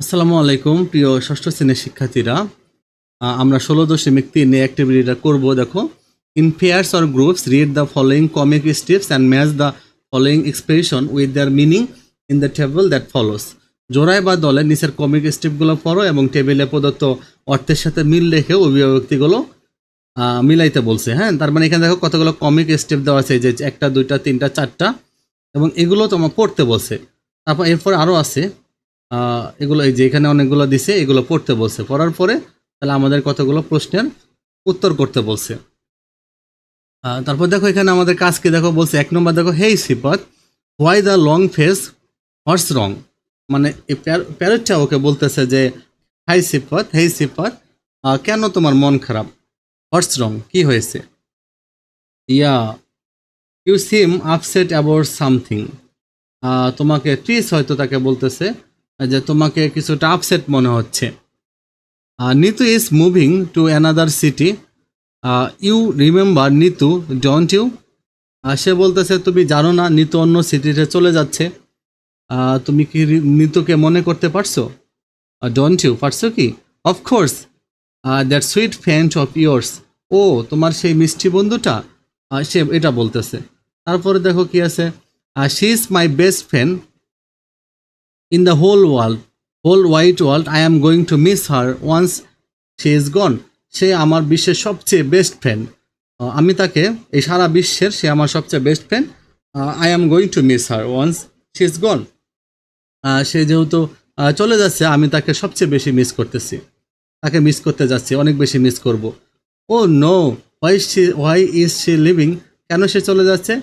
আসসালামু আলাইকুম, প্রিয় ষষ্ঠ শ্রেণির শিক্ষার্থীরা। আমরা ষোলো দশমিক তিনে অ্যাক্টিভিটিটা করব, দেখো। In pairs or groups read the following comic steps and match the following expression with their meaning in the table that follows জোড়ায় বা দলে নিচের কমিক স্টেপগুলো পড়ো এবং টেবিলে প্রদত্ত অর্থের সাথে মিল রেখে অভিব্যক্তিগুলো মিলাইতে বলছে। হ্যাঁ তার মানে এখানে দেখো কতগুলো কমিক স্টেপ দেওয়া আছে যে একটা, দুইটা, তিনটা, চারটা, এবং এগুলো তোমার পড়তে বলছে। তারপর এরপর আরও আছে। এগুলো এই যে এখানে অনেকগুলো দিছে, এগুলো পড়তে বলছে। পড়ার পরে তাহলে আমাদের কতগুলো প্রশ্নের উত্তর করতে বলছে। তারপর দেখো এখানে আমাদের কাজকে দেখো বলছে, এক নম্বর দেখো, hey Sipat why the long face horse wrong? মানে প্যারেটটা ওকে বলতেছে যে, হাই সিপত হেই সিপত কেন তোমার মন খারাপ? হর্স রং, কি হয়েছে? Yeah you seem upset about something তোমাকে ট্রিস হয়তো তাকে বলতেছে যে তোমাকে কিছুটা আপসেট মনে হচ্ছে। Neetu is moving to another city you remember Neetu don't you say বলতেছে, তুমি জানো না, নিতু অন্য সিটিতে চলে যাচ্ছে। তুমি কি নিতুকে মনে করতে পারছ? ডোন্ট ইউ পারছ কি? Of course that sweet friend of years ও, তোমার সেই মিষ্টি বন্ধুটা? সে এটা বলতেছে। তারপরে দেখো কি আছে। She is my best friend in the whole world, whole wide world, I am going to miss her once she is gone. সে আমার বিশ্বের সবচেয়ে বেস্ট ফ্রেন্ড আমি তাকে এই সারা বিশ্বের সে আমার সবচেয়ে best friend I am going to miss her once she is gone সে যেহেতু চলে যাচ্ছে আমি তাকে সবচেয়ে বেশি মিস করতেছি। তাকে মিস করতে যাচ্ছি অনেক বেশি মিস করব। ও no why she why is she leaving কেন সে চলে যাচ্ছে?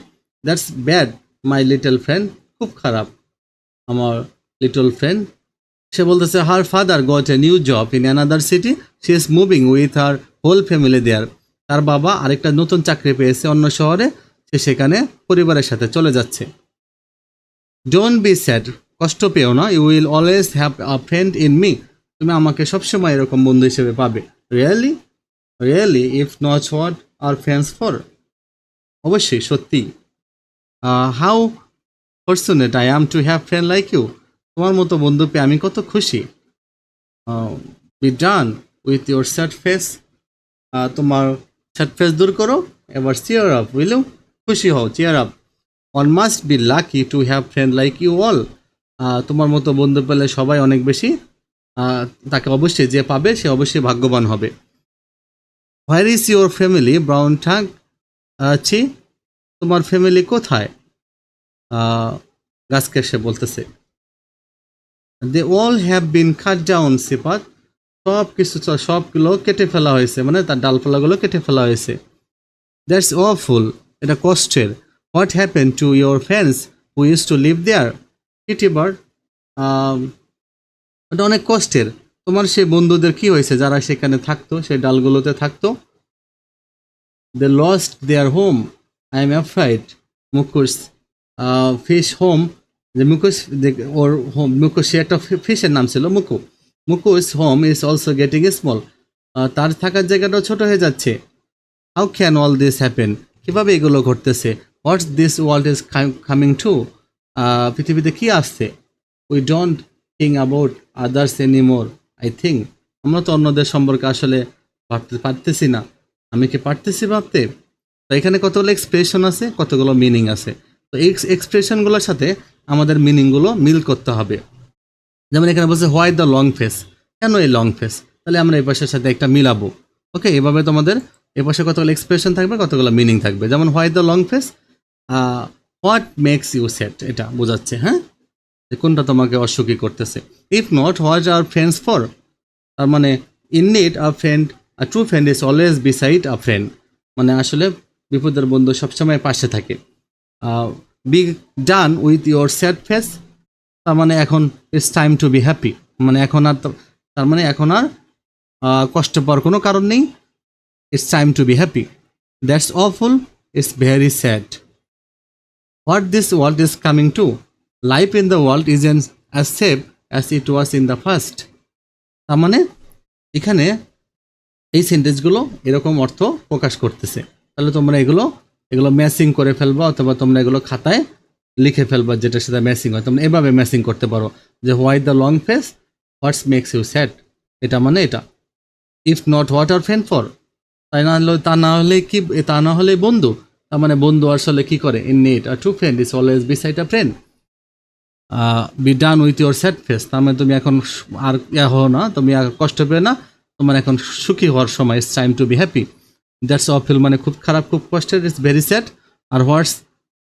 That's bad my little friend খুব খারাপ। আমার লিটল ফ্রেন্ড সে বলতেছে her father got a new job in another city she is moving with her whole family there তার বাবা আরেকটা নতুন চাকরি পেয়েছে অন্য শহরে। সে সেখানে পরিবারের সাথে চলে যাচ্ছে। ডোন্ট বি স্যাড কষ্ট পেও না। You will always have a friend in me তুমি আমাকে সবসময় এরকম বন্ধু হিসেবে পাবে। Really really if not what are friends for অবশ্যই সত্যি how fortunate I am to have friend like you তোমার মতো বন্ধু পেয়ে আমি কত খুশি। Be done with your sad face তোমার স্যাড ফেস দূর করো, এবার চিয়ার আপ বুঝলেও খুশি হও cheer up one must be lucky to have friend like you all তোমার মতো বন্ধু পেলে সবাই অনেক বেশি। তাকে অবশ্যই যে পাবে, সে অবশ্যই ভাগ্যবান হবে। Where is your family brown ঠাক ছি তোমার ফ্যামিলি কোথায়? গাছকে সে বলতেছে। They all have been cut down Sipat সব কিছু সবগুলো কেটে ফেলা হয়েছে। মানে তার ডালপালাগুলো কেটে ফেলা হয়েছে। দ্যাটস অফুল এটা কষ্টের। What happen to your friends who use to live there kitty bird এটা অনেক কষ্টের। তোমার সেই বন্ধুদের কি হয়েছে? যারা সেখানে থাকতো, সেই ডালগুলোতে থাকতো? They lost their home I am afraid Mukush fish home যে মুকুশ ওর হোম মুকুশ একটা ফিশের নাম ছিল মুকু Mukush home is also getting small তার থাকার জায়গাটাও ছোট হয়ে যাচ্ছে। How can all this happen কীভাবে এগুলো ঘটতেছে? What's this world is coming to পৃথিবীতে কী আসছে? We don't think about others any more I think আমরা তো অন্যদের সম্পর্কে আসলে ভাবতে, পারতেছি না। আমি কি পারতেছি ভাবতে? তো এখানে কতগুলো এক্সপ্রেশন আছে? কতগুলো মিনিং আছে? তো এই এক্সপ্রেশনগুলোর সাথে আমাদের মিনিংগুলো মিল করতে হবে। যেমন এখানে বলছে হোয়াই দ্য লং ফেস কেন এই লং ফেস তাহলে আমরা এই পাশের সাথে একটা মিলাবো। ওকে এভাবে তোমাদের এ পাশে কতগুলো এক্সপ্রেশন থাকবে, কতগুলো মিনিং থাকবে। যেমন why the long face what makes you sad এটা বোঝাচ্ছে হ্যাঁ? যে কোনটা তোমাকে অসুখী করতেছে। If not what are friends for তার মানে in need a friend a true friend is always beside a friend মানে আসলে বিপদের বন্ধু সবসময় পাশে থাকে। Be done with your sad face তার মানে এখন it's time to be happy মানে এখন আর তার মানে এখন আর আহ, কষ্ট পাওয়ার কোনো কারণ নেই it's time to be happy that's awful it's very sad what this world is coming to life in the world isn't as safe as it was in the first তার মানে এখানে এই সেন্টেন্সগুলো এরকম অর্থ প্রকাশ করতেছে। তাহলে তোমরা এগুলো এগুলো ম্যাচিং করে ফেলবা অথবা তোমরা এগুলো খাতায় লিখে ফেলবা যেটার সাথে ম্যাচিং হয়। তোমরা এভাবে ম্যাচিং করতে পারো যে why the long face what's makes you sad এটা মানে এটা। If not what are friend for তাই না হলে তা না হলে কি তা না হলে বন্ধু। তার মানে বন্ধু আসলে কি করে? In need R true friend is always beside a friend be done with your sad face তার মানে তুমি এখন আর ইয়া হও না, তুমি কষ্ট পেয়ে না। তোমার এখন সুখী হওয়ার সময় it's time to be happy that's awful মানে খুব খারাপ, খুব কষ্টের it's very sad R what's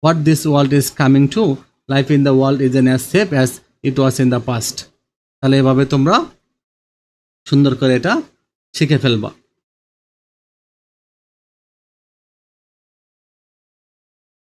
what this world is coming to life in the world isn't as safe as it was in the past তাহলে এভাবে তোমরা সুন্দর করে এটা শিখে ফেলবা।